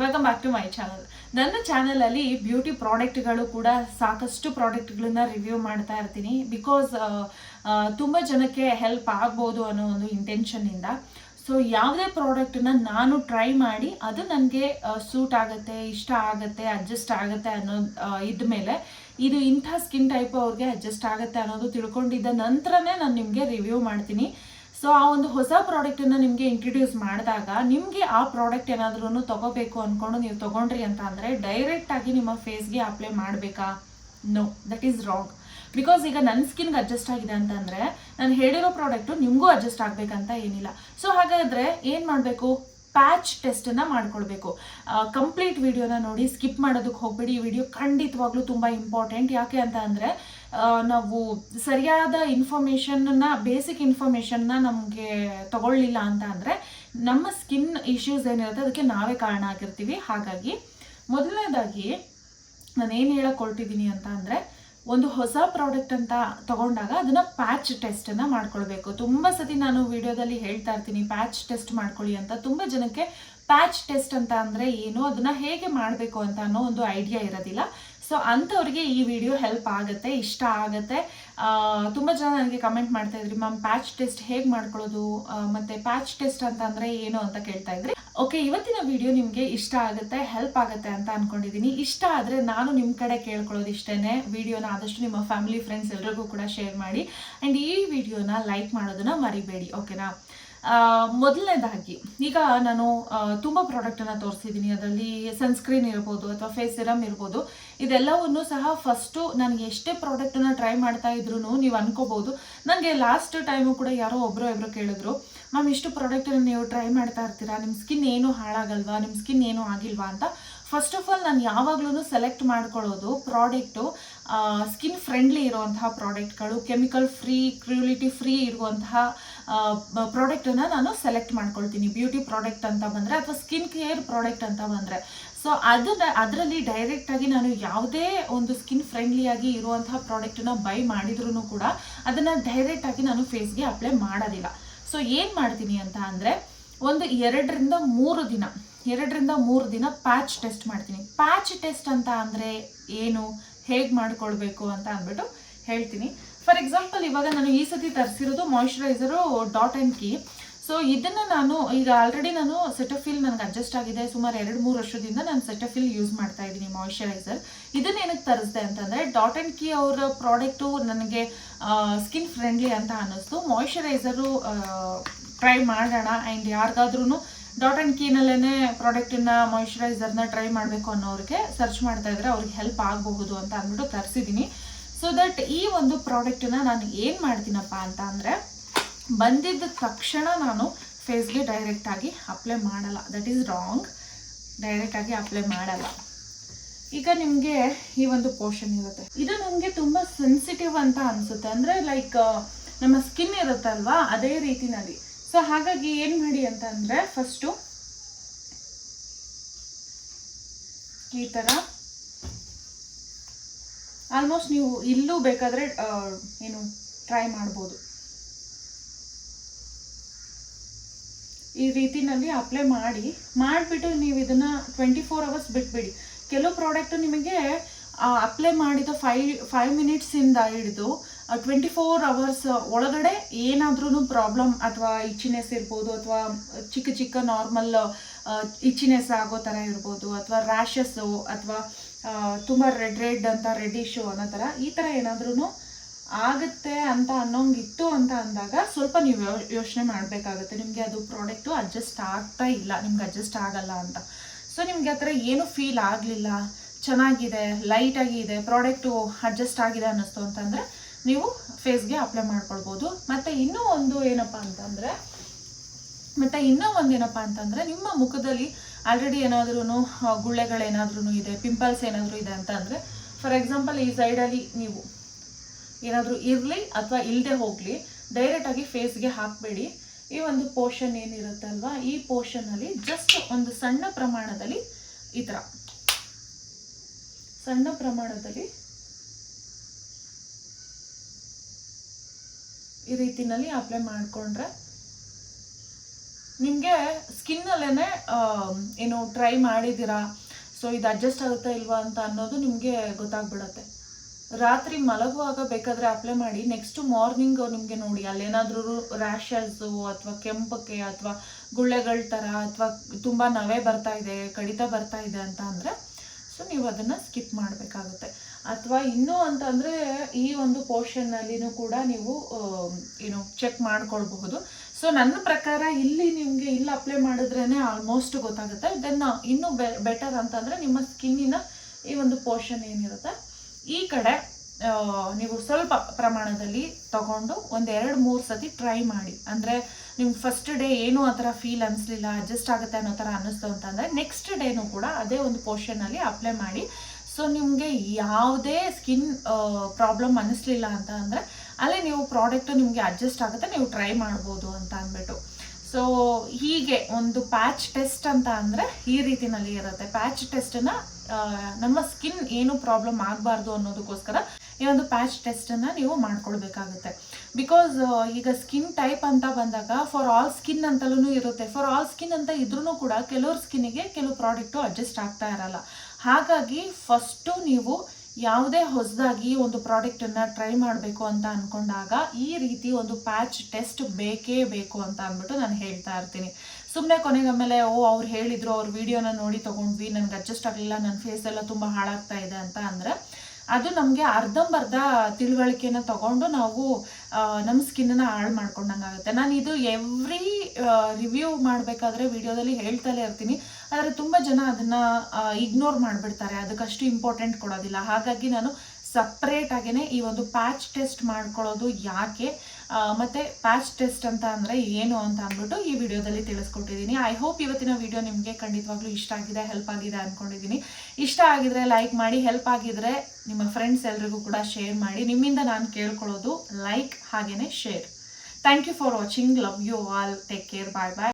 Welcome back to my channel ನನ್ನ ಚಾನಲಲ್ಲಿ beauty ಪ್ರಾಡಕ್ಟ್ಗಳು ಕೂಡ ಸಾಕಷ್ಟು ಪ್ರಾಡಕ್ಟ್ಗಳನ್ನ ರಿವ್ಯೂ ಮಾಡ್ತಾ ಇರ್ತೀನಿ. ಬಿಕಾಸ್ ತುಂಬ ಜನಕ್ಕೆ ಹೆಲ್ಪ್ ಆಗ್ಬೋದು ಅನ್ನೋ ಒಂದು ಇಂಟೆನ್ಷನ್ನಿಂದ ಸೊ ಯಾವುದೇ ಪ್ರಾಡಕ್ಟನ್ನ ನಾನು ಟ್ರೈ ಮಾಡಿ ಅದು ನನಗೆ ಸೂಟ್ ಆಗುತ್ತೆ, ಇಷ್ಟ ಆಗುತ್ತೆ ಅಡ್ಜಸ್ಟ್ ಆಗುತ್ತೆ ಅನ್ನೋ ಇದ್ಮೇಲೆ ಇದು ಇಂಥ ಸ್ಕಿನ್ ಟೈಪ್ ಅವ್ರಿಗೆ ಅಡ್ಜಸ್ಟ್ ಆಗುತ್ತೆ ಅನ್ನೋದು ತಿಳ್ಕೊಂಡಿದ್ದ ನಂತರನೇ ನಾನು ನಿಮಗೆ ರಿವ್ಯೂ ಮಾಡ್ತೀನಿ. ಸೊ ಆ ಒಂದು ಹೊಸ ಪ್ರಾಡಕ್ಟನ್ನು ನಿಮಗೆ ಇಂಟ್ರೊಡ್ಯೂಸ್ ಮಾಡಿದಾಗ ನಿಮಗೆ ಆ ಪ್ರಾಡಕ್ಟ್ ಏನಾದ್ರೂ ತಗೋಬೇಕು ಅಂದ್ಕೊಂಡು ನೀವು ತಗೊಂಡ್ರಿ ಅಂತ ಅಂದರೆ ಡೈರೆಕ್ಟಾಗಿ ನಿಮ್ಮ ಫೇಸ್ಗೆ ಅಪ್ಲೈ ಮಾಡಬೇಕಾ? No that is wrong because ಈಗ ನನ್ನ ಸ್ಕಿನ್ಗೆ ಅಡ್ಜಸ್ಟ್ ಆಗಿದೆ ಅಂತಂದರೆ ನಾನು ಹೇಳಿರೋ ಪ್ರಾಡಕ್ಟು ನಿಮಗೂ ಅಡ್ಜಸ್ಟ್ ಆಗಬೇಕಂತ ಏನಿಲ್ಲ. ಸೊ ಹಾಗಾದರೆ ಏನು ಮಾಡಬೇಕು? ಪ್ಯಾಚ್ ಟೆಸ್ಟನ್ನು ಮಾಡ್ಕೊಳ್ಬೇಕು. ಕಂಪ್ಲೀಟ್ ವಿಡಿಯೋನ ನೋಡಿ ಸ್ಕಿಪ್ ಮಾಡೋದಕ್ಕೆ ಹೋಗ್ಬೇಡಿ. ಈ ವಿಡಿಯೋ ಖಂಡಿತವಾಗ್ಲೂ ತುಂಬ ಇಂಪಾರ್ಟೆಂಟ್ ಯಾಕೆ ಅಂತ ಅಂದರೆ ನಾವು ಸರಿಯಾದ ಇನ್ಫಾರ್ಮೇಷನ್ನ ಬೇಸಿಕ್ ಇನ್ಫಾರ್ಮೇಷನ್ನ ನಮಗೆ ತಗೊಳ್ಳಿಲ್ಲ ಅಂತ ಅಂದರೆ ನಮ್ಮ ಸ್ಕಿನ್ ಇಶ್ಯೂಸ್ ಏನಿರುತ್ತೆ ಅದಕ್ಕೆ ನಾವೇ ಕಾರಣ ಆಗಿರ್ತೀವಿ. ಹಾಗಾಗಿ ಮೊದಲನೇದಾಗಿ ನಾನು ಏನು ಹೇಳಕ್ ಹೊರಟಿದ್ದೀನಿ ಅಂತ ಅಂದರೆ ಒಂದು ಹೊಸ ಪ್ರಾಡಕ್ಟ್ ಅಂತ ತಗೊಂಡಾಗ ಅದನ್ನ ಪ್ಯಾಚ್ ಟೆಸ್ಟನ್ನು ಮಾಡ್ಕೊಳ್ಬೇಕು. ತುಂಬ ಸತಿ ನಾನು ವಿಡಿಯೋದಲ್ಲಿ ಹೇಳ್ತಾ ಇರ್ತೀನಿ ಪ್ಯಾಚ್ ಟೆಸ್ಟ್ ಮಾಡ್ಕೊಳ್ಳಿ ಅಂತ. ತುಂಬ ಜನಕ್ಕೆ ಪ್ಯಾಚ್ ಟೆಸ್ಟ್ ಅಂತ ಅಂದರೆ ಏನು, ಅದನ್ನ ಹೇಗೆ ಮಾಡಬೇಕು ಅಂತ ಅನ್ನೋ ಒಂದು ಐಡಿಯಾ ಇರೋದಿಲ್ಲ. ಸೊ ಅಂಥವ್ರಿಗೆ ಈ ವಿಡಿಯೋ ಹೆಲ್ಪ್ ಆಗುತ್ತೆ, ಇಷ್ಟ ಆಗುತ್ತೆ. ತುಂಬ ಜನ ನನಗೆ ಕಮೆಂಟ್ ಮಾಡ್ತಾ ಇದ್ರಿ ಮ್ಯಾಮ್ ಪ್ಯಾಚ್ ಟೆಸ್ಟ್ ಹೇಗೆ ಮಾಡ್ಕೊಳ್ಳೋದು? ಮತ್ತೆ ಪ್ಯಾಚ್ ಟೆಸ್ಟ್ ಅಂತ ಅಂದರೆ ಏನು ಅಂತ ಕೇಳ್ತಾ ಇದ್ರಿ? ಓಕೆ ಇವತ್ತಿನ ವಿಡಿಯೋ ನಿಮಗೆ ಇಷ್ಟ ಆಗುತ್ತೆ ಹೆಲ್ಪ್ ಆಗುತ್ತೆ ಅಂತ ಅನ್ಕೊಂಡಿದ್ದೀನಿ ಇಷ್ಟ ಆದರೆ ನಾನು ನಿಮ್ಮ ಕಡೆ ಕೇಳ್ಕೊಳ್ಳೋದು ಇಷ್ಟೇ ವಿಡಿಯೋನ ಆದಷ್ಟು ನಿಮ್ಮ ಫ್ಯಾಮಿಲಿ ಫ್ರೆಂಡ್ಸ್ ಎಲ್ರಿಗೂ ಕೂಡ ಶೇರ್ ಮಾಡಿ. ಆ್ಯಂಡ್ ಈ ವಿಡಿಯೋನ ಲೈಕ್ ಮಾಡೋದನ್ನ ಮರಿಬೇಡಿ ಓಕೆನಾ ಮೊದಲನೇದಾಗಿ, ಈಗ ನಾನು ತುಂಬ ಪ್ರಾಡಕ್ಟನ್ನು ತೋರಿಸಿದ್ದೀನಿ ಅದರಲ್ಲಿ ಸನ್ಸ್ಕ್ರೀನ್ ಇರ್ಬೋದು ಅಥವಾ ಫೇಸ್ ಸಿರಮ್ ಇರ್ಬೋದು. ಇದೆಲ್ಲವನ್ನು ಸಹ ಫಸ್ಟು ನನಗೆ ಎಷ್ಟೇ ಪ್ರಾಡಕ್ಟನ್ನು ಟ್ರೈ ಮಾಡ್ತಾ ಇದ್ರು ನೀವು ಅನ್ಕೋಬೋದು. ನನಗೆ ಲಾಸ್ಟ್ ಟೈಮು ಕೂಡ ಯಾರೋ ಒಬ್ಬರು ಇಬ್ಬರು ಕೇಳಿದ್ರು, ಮ್ಯಾಮ್, ಇಷ್ಟು ಪ್ರಾಡಕ್ಟನ್ನು ನೀವು ಟ್ರೈ ಮಾಡ್ತಾ ಇರ್ತೀರಾ? ನಿಮ್ಮ ಸ್ಕಿನ್ ಏನು ಹಾಳಾಗಲ್ವಾ? ನಿಮ್ಮ ಸ್ಕಿನ್ ಏನು ಆಗಿಲ್ವಾ? ಅಂತ. ಫಸ್ಟ್ ಆಫ್ ಆಲ್ ನಾನು ಯಾವಾಗ್ಲೂ ಸೆಲೆಕ್ಟ್ ಮಾಡ್ಕೊಳ್ಳೋದು ಪ್ರಾಡಕ್ಟು ಸ್ಕಿನ್ ಫ್ರೆಂಡ್ಲಿ ಇರುವಂತಹ ಪ್ರಾಡಕ್ಟ್ಗಳು ಕೆಮಿಕಲ್ ಫ್ರೀ ಕ್ರ್ಯೂಲಿಟಿ ಫ್ರೀ ಇರುವಂತಹ ಪ್ರಾಡಕ್ಟನ್ನು ನಾನು ಸೆಲೆಕ್ಟ್ ಮಾಡ್ಕೊಳ್ತೀನಿ. ಬ್ಯೂಟಿ ಪ್ರಾಡಕ್ಟ್ ಅಂತ ಬಂದರೆ ಅಥವಾ ಸ್ಕಿನ್ ಕೇರ್ ಪ್ರಾಡಕ್ಟ್ ಅಂತ ಬಂದರೆ. ಸೊ ಅದನ್ನ, ಅದರಲ್ಲಿ ಡೈರೆಕ್ಟಾಗಿ ನಾನು ಯಾವುದೇ ಒಂದು ಸ್ಕಿನ್ ಫ್ರೆಂಡ್ಲಿಯಾಗಿ ಇರುವಂತಹ ಪ್ರಾಡಕ್ಟನ್ನು ಬೈ ಮಾಡಿದ್ರು ಕೂಡ ಅದನ್ನು ಡೈರೆಕ್ಟಾಗಿ ನಾನು ಫೇಸ್ಗೆ ಅಪ್ಲೈ ಮಾಡೋದಿಲ್ಲ. ಸೊ ಏನು ಮಾಡ್ತೀನಿ ಅಂತ ಅಂದರೆ ಒಂದು ಎರಡರಿಂದ ಮೂರು ದಿನ, ಎರಡರಿಂದ ಮೂರು ದಿನ ಪ್ಯಾಚ್ ಟೆಸ್ಟ್ ಮಾಡ್ತೀನಿ. ಪ್ಯಾಚ್ ಟೆಸ್ಟ್ ಅಂತ ಅಂದರೆ ಏನು? ಹೇಗೆ ಮಾಡ್ಕೊಳ್ಬೇಕು ಅಂತ ಅಂದ್ಬಿಟ್ಟು ಹೇಳ್ತೀನಿ. ಫಾರ್ ಎಕ್ಸಾಂಪಲ್ ಇವಾಗ ನಾನು ಈ ಸತಿ ತರಿಸಿರೋದು moisturiser Dot and Key so ಇದನ್ನು ನಾನು ಈಗ ಆಲ್ರೆಡಿ ನಾನು ಸೆಟಫಿಲ್ ನನಗೆ ಅಡ್ಜಸ್ಟ್ ಆಗಿದೆ. ಸುಮಾರು ಎರಡು ಮೂರು ವರ್ಷದಿಂದ ನಾನು ಸೆಟಫಿಲ್ ಯೂಸ್ ಮಾಡ್ತಾ ಇದ್ದೀನಿ ಮಾಯಿಶ್ಚರೈಸರ್ ಇದನ್ನ ಏನಕ್ಕೆ ತರಿಸಿದೆ ಅಂತಂದರೆ ಡಾಟ್ ಆ್ಯಂಡ್ ಕೀ ಅವರ ಪ್ರಾಡಕ್ಟು ನನಗೆ ಸ್ಕಿನ್ ಫ್ರೆಂಡ್ಲಿ ಅಂತ ಅನ್ನಿಸ್ತು. ಮಾಯಿಶ್ಚರೈಸರು ಟ್ರೈ ಮಾಡೋಣ. ಆ್ಯಂಡ್ ಯಾರಿಗಾದ್ರೂ ಡಾಟ್ ಆ್ಯಂಡ್ ಕೀನಲ್ಲೇ ಪ್ರಾಡಕ್ಟನ್ನ ಮಾಯಿಶ್ಚರೈಸರ್ನ ಟ್ರೈ ಮಾಡಬೇಕು ಅನ್ನೋರಿಗೆ ಸರ್ಚ್ ಮಾಡ್ತಾ ಇದ್ರೆ ಅವ್ರಿಗೆ ಹೆಲ್ಪ್ ಆಗಬಹುದು ಅಂತ ಅಂದ್ಬಿಟ್ಟು ತರಿಸಿದ್ದೀನಿ ಸೊ ದಟ್ ಈ ಒಂದು ಪ್ರಾಡಕ್ಟನ್ನ ನಾನು ಏನು ಮಾಡ್ತೀನಪ್ಪ ಅಂತ ಅಂದರೆ ಬಂದಿದ್ದ ತಕ್ಷಣ ನಾನು ಫೇಸ್ಗೆ ಡೈರೆಕ್ಟಾಗಿ ಅಪ್ಲೈ ಮಾಡಲ್ಲ. ದಟ್ ಈಸ್ ರಾಂಗ್ ಡೈರೆಕ್ಟಾಗಿ ಅಪ್ಲೈ ಮಾಡಲ್ಲ. ಈಗ ನಿಮಗೆ ಈ ಒಂದು ಪೋರ್ಷನ್ ಇರುತ್ತೆ. ಇದು ನಮಗೆ ತುಂಬ ಸೆನ್ಸಿಟಿವ್ ಅಂತ ಅನಿಸುತ್ತೆ. ಅಂದರೆ ಲೈಕ್ ನಮ್ಮ ಸ್ಕಿನ್ ಇರುತ್ತಲ್ವಾ, ಅದೇ ರೀತಿನಲ್ಲಿ. ಸೊ ಹಾಗಾಗಿ ಏನು ಮಾಡಿ ಅಂತ ಅಂದರೆ ಫಸ್ಟು ಈ ಥರ ಆಲ್ಮೋಸ್ಟ್ ನೀವು ಇಲ್ಲೂ ಬೇಕಾದರೆ ಏನು ಟ್ರೈ ಮಾಡ್ಬೋದು. ಈ ರೀತಿನಲ್ಲಿ ಅಪ್ಲೈ ಮಾಡಿ. ಮಾಡಿಬಿಟ್ಟು ನೀವು ಇದನ್ನು ಟ್ವೆಂಟಿ ಫೋರ್ ಅವರ್ಸ್ ಬಿಟ್ಬಿಡಿ. ಕೆಲವು ಪ್ರಾಡಕ್ಟು ನಿಮಗೆ ಅಪ್ಲೈ ಮಾಡಿದ ಫೈವ್ ಫೈವ್ ಮಿನಿಟ್ಸಿಂದ ಹಿಡಿದು ಟ್ವೆಂಟಿ ಫೋರ್ ಅವರ್ಸ್ ಒಳಗಡೆ ಏನಾದ್ರೂ ಪ್ರಾಬ್ಲಮ್ ಅಥವಾ ಇಚ್ಚಿನೆಸ್ ಇರ್ಬೋದು ಅಥವಾ ಚಿಕ್ಕ ಚಿಕ್ಕ ನಾರ್ಮಲ್ ಇಚ್ಚಿನೆಸ್ ಆಗೋ ಥರ ಇರ್ಬೋದು ಅಥವಾ ರ್ಯಾಷಸ್ಸು ಅಥವಾ ತುಂಬ ರೆಡ್ ರೆಡ್ ಅಂತ ರೆಡ್ಡಿಶು ಅನ್ನೋ ಥರ ಈ ಥರ ಏನಾದ್ರೂ ಆಗುತ್ತೆ ಅಂತ ಅನ್ನೋಂಗಿತ್ತು ಅಂತ ಅಂದಾಗ ಸ್ವಲ್ಪ ನೀವು ಯೋಚನೆ ಮಾಡಬೇಕಾಗುತ್ತೆ. ನಿಮಗೆ ಅದು ಪ್ರಾಡಕ್ಟು ಅಡ್ಜಸ್ಟ್ ಆಗ್ತಾ ಇಲ್ಲ, ನಿಮ್ಗೆ ಅಡ್ಜಸ್ಟ್ ಆಗಲ್ಲ ಅಂತ. ಸೊ ನಿಮಗೆ ಆ ಥರ ಏನು ಫೀಲ್ ಆಗಲಿಲ್ಲ? ಚೆನ್ನಾಗಿದೆ ಲೈಟಾಗಿ ಇದೆ ಪ್ರಾಡಕ್ಟು ಅಡ್ಜಸ್ಟ್ ಆಗಿದೆ ಅನ್ನಿಸ್ತು ಅಂತಂದರೆ ನೀವು ಫೇಸ್ಗೆ ಅಪ್ಲೈ ಮಾಡ್ಕೊಳ್ಬೋದು. ಮತ್ತು ಇನ್ನೂ ಒಂದು ಏನಪ್ಪ ಅಂತಂದರೆ, ಮತ್ತು ಇನ್ನೂ ಒಂದು ಏನಪ್ಪ ಅಂತಂದರೆ, ನಿಮ್ಮ ಮುಖದಲ್ಲಿ ಆಲ್ರೆಡಿ ಏನಾದ್ರೂ ಗುಳ್ಳೆಗಳೇನಾದ್ರೂ ಇದೆ ಪಿಂಪಲ್ಸ್ ಏನಾದರೂ ಇದೆ ಅಂತ ಅಂದರೆ ಫಾರ್ ಎಕ್ಸಾಂಪಲ್ ಈ ಸೈಡಲ್ಲಿ ನೀವು ಏನಾದರೂ ಇರಲಿ ಅಥವಾ ಇಲ್ಲದೆ ಹೋಗಲಿ ಡೈರೆಕ್ಟಾಗಿ ಫೇಸ್ಗೆ ಹಾಕಬೇಡಿ. ಈ ಒಂದು ಪೋರ್ಷನ್ ಏನಿರುತ್ತಲ್ವಾ, ಈ ಪೋರ್ಷನಲ್ಲಿ ಜಸ್ಟ್ ಒಂದು ಸಣ್ಣ ಪ್ರಮಾಣದಲ್ಲಿ ಈ ಥರ ಸಣ್ಣ ಪ್ರಮಾಣದಲ್ಲಿ ಈ ರೀತಿನಲ್ಲಿ ಅಪ್ಲೈ ಮಾಡಿಕೊಂಡ್ರೆ ನಿಮಗೆ ಸ್ಕಿನ್ನಲ್ಲೇ ಏನು ಟ್ರೈ ಮಾಡಿದ್ದೀರಾ? ಸೊ ಇದು ಅಡ್ಜಸ್ಟ್ ಆಗುತ್ತಾ ಇಲ್ವಾ ಅಂತ ಅನ್ನೋದು ನಿಮಗೆ ಗೊತ್ತಾಗ್ಬಿಡತ್ತೆ. ರಾತ್ರಿ ಮಲಗುವಾಗ ಬೇಕಾದರೆ ಅಪ್ಲೈ ಮಾಡಿ ನೆಕ್ಸ್ಟ್ ಮಾರ್ನಿಂಗ್ ನಿಮಗೆ ನೋಡಿ, ಅಲ್ಲೇನಾದ್ರೂ ರ್ಯಾಷಸ್ಸು ಅಥವಾ ಕೆಂಪಕ್ಕೆ ಅಥವಾ ಗುಳ್ಳೆಗಳ ಥರ ಅಥವಾ ತುಂಬ ನವೆ ಬರ್ತಾ ಇದೆ, ಕಡಿತ ಬರ್ತಾ ಇದೆ ಅಂತ ಅಂದರೆ ಸೊ ನೀವು ಅದನ್ನು ಸ್ಕಿಪ್ ಮಾಡಬೇಕಾಗುತ್ತೆ. ಅಥವಾ ಇನ್ನೂ ಅಂತಂದರೆ ಈ ಒಂದು ಪೋರ್ಷನ್ನಲ್ಲಿನೂ ಕೂಡ ನೀವು ಏನು ಚೆಕ್ ಮಾಡ್ಕೊಳ್ಬಹುದು. ಸೊ ನನ್ನ ಪ್ರಕಾರ ಇಲ್ಲಿ ನಿಮಗೆ ಇಲ್ಲಿ ಅಪ್ಲೈ ಮಾಡಿದ್ರೇ ಆಲ್ಮೋಸ್ಟ್ ಗೊತ್ತಾಗುತ್ತೆ. ದೆನ್ ಇನ್ನೂ ಬೆಟರ್ ಅಂತಂದರೆ ನಿಮ್ಮ ಸ್ಕಿನ್ನಿನ ಈ ಒಂದು ಪೋರ್ಷನ್ ಏನಿರುತ್ತೆ. ಈ ಕಡೆ ನೀವು ಸ್ವಲ್ಪ ಪ್ರಮಾಣದಲ್ಲಿ ತಗೊಂಡು ಒಂದು ಎರಡು ಮೂರು ಸತಿ ಟ್ರೈ ಮಾಡಿ. ಅಂದರೆ ನಿಮ್ಗೆ ಫಸ್ಟ್ ಡೇ ಏನೂ ಆ ಥರ ಫೀಲ್ ಅನಿಸ್ಲಿಲ್ಲ ಅಡ್ಜಸ್ಟ್ ಆಗುತ್ತೆ ಅನ್ನೋ ಥರ ಅನ್ನಿಸ್ತು ಅಂತಂದರೆ ನೆಕ್ಸ್ಟ್ ಡೇನೂ ಕೂಡ ಅದೇ ಒಂದು ಪೋರ್ಷನಲ್ಲಿ ಅಪ್ಲೈ ಮಾಡಿ. ಸೊ ನಿಮಗೆ ಯಾವುದೇ ಸ್ಕಿನ್ ಪ್ರಾಬ್ಲಮ್ ಅನ್ನಿಸ್ಲಿಲ್ಲ ಅಂತ ಅಂದರೆ, ಅಲ್ಲೇ ನೀವು ಪ್ರಾಡಕ್ಟ್ ನಿಮಗೆ ಅಡ್ಜಸ್ಟ್ ಆಗುತ್ತೆ, ನೀವು ಟ್ರೈ ಮಾಡ್ಬೋದು ಅಂತ ಅಂದ್ಬಿಟ್ಟು. ಸೊ ಹೀಗೆ ಒಂದು ಪ್ಯಾಚ್ ಟೆಸ್ಟ್ ಅಂತ ಅಂದರೆ, ಈ ರೀತಿನಲ್ಲಿ ಇರುತ್ತೆ. ಪ್ಯಾಚ್ ಟೆಸ್ಟನ್ನು ನಮ್ಮ ಸ್ಕಿನ್ ಏನು ಪ್ರಾಬ್ಲಮ್ ಆಗಬಾರ್ದು ಅನ್ನೋದಕ್ಕೋಸ್ಕರ ಈ ಒಂದು ಪ್ಯಾಚ್ ಟೆಸ್ಟನ್ನು ನೀವು ಮಾಡ್ಕೊಳ್ಬೇಕಾಗುತ್ತೆ. ಬಿಕಾಸ್ ಈಗ ಸ್ಕಿನ್ ಟೈಪ್ ಅಂತ ಬಂದಾಗ ಫಾರ್ ಆಲ್ ಸ್ಕಿನ್ ಅಂತಲೂ ಇರುತ್ತೆ. ಫಾರ್ ಆಲ್ ಸ್ಕಿನ್ ಅಂತ ಇದ್ರೂ ಕೂಡ ಕೆಲವ್ರ ಸ್ಕಿನ್ನಿಗೆ ಕೆಲವು ಪ್ರಾಡಕ್ಟು ಅಡ್ಜಸ್ಟ್ ಆಗ್ತಾ ಇರಲ್ಲ. ಹಾಗಾಗಿ ಫಸ್ಟು ನೀವು ಯಾವುದೇ ಹೊಸದಾಗಿ ಒಂದು ಪ್ರಾಡಕ್ಟನ್ನು ಟ್ರೈ ಮಾಡಬೇಕು ಅಂತ ಅಂದ್ಕೊಂಡಾಗ ಈ ರೀತಿ ಒಂದು ಪ್ಯಾಚ್ ಟೆಸ್ಟ್ ಬೇಕೇ ಬೇಕು ಅಂತ ಅಂದ್ಬಿಟ್ಟು ನಾನು ಹೇಳ್ತಾ ಇರ್ತೀನಿ. ಸುಮ್ಮನೆ ಕೊನೆಗೆ ಆಮೇಲೆ, ಓ, ಅವ್ರು ಹೇಳಿದ್ರು, ಅವ್ರ ವಿಡಿಯೋನ ನೋಡಿ ತೊಗೊಂಡ್ವಿ, ನನಗೆ ಅಡ್ಜಸ್ಟ್ ಆಗಲಿಲ್ಲ ನನ್ನ ಫೇಸ್ ಎಲ್ಲ ತುಂಬ ಹಾಳಾಗ್ತಾ ಇದೆ ಅಂತ ಅಂದರೆ ಅದು ನಮಗೆ ಅರ್ಧಂಬರ್ಧ ತಿಳುವಳಿಕೆನ ತಗೊಂಡು ನಾವು ನಮ್ಮ ಸ್ಕಿನ್ನನ್ನು ಹಾಳು ಮಾಡ್ಕೊಂಡಂಗೆ ಆಗುತ್ತೆ ನಾನು ಇದು ಎವ್ರಿ ರಿವ್ಯೂ ಮಾಡಬೇಕಾದ್ರೆ ವಿಡಿಯೋದಲ್ಲಿ ಹೇಳ್ತಲೇ ಇರ್ತೀನಿ. ಆದರೆ ತುಂಬ ಜನ ಅದನ್ನು ಇಗ್ನೋರ್ ಮಾಡಿಬಿಡ್ತಾರೆ. ಅದಕ್ಕಷ್ಟು ಇಂಪಾರ್ಟೆಂಟ್ ಕೊಡೋದಿಲ್ಲ. ಹಾಗಾಗಿ ನಾನು ಸಪ್ರೇಟ್ ಆಗೇನೆ ಈ ಒಂದು ಪ್ಯಾಚ್ ಟೆಸ್ಟ್ ಮಾಡ್ಕೊಳ್ಳೋದು ಯಾಕೆ? ಮತ್ತೆ ಪ್ಯಾಚ್ ಟೆಸ್ಟ್ ಅಂತ ಅಂದರೆ ಏನು ಅಂತ ಅಂದ್ಬಿಟ್ಟು ಈ ವಿಡಿಯೋದಲ್ಲಿ ತಿಳಿಸ್ಕೊಟ್ಟಿದ್ದೀನಿ. ಐ ಹೋಪ್ ಇವತ್ತಿನ ವಿಡಿಯೋ ನಿಮಗೆ ಖಂಡಿತವಾಗ್ಲೂ ಇಷ್ಟ ಆಗಿದೆ ಹೆಲ್ಪ್ ಆಗಿದೆ ಅಂದ್ಕೊಂಡಿದ್ದೀನಿ ಇಷ್ಟ ಆಗಿದ್ರೆ ಲೈಕ್ ಮಾಡಿ ಹೆಲ್ಪ್ ಆಗಿದ್ರೆ ನಿಮ್ಮ ಫ್ರೆಂಡ್ಸ್ ಎಲ್ರಿಗೂ ಕೂಡ ಶೇರ್ ಮಾಡಿ. ನಿಮ್ಮಿಂದ ನಾನು ಕೇಳ್ಕೊಳ್ಳೋದು ಲೈಕ್ ಹಾಗೆಯೇ share thank you for watching love you all take care bye bye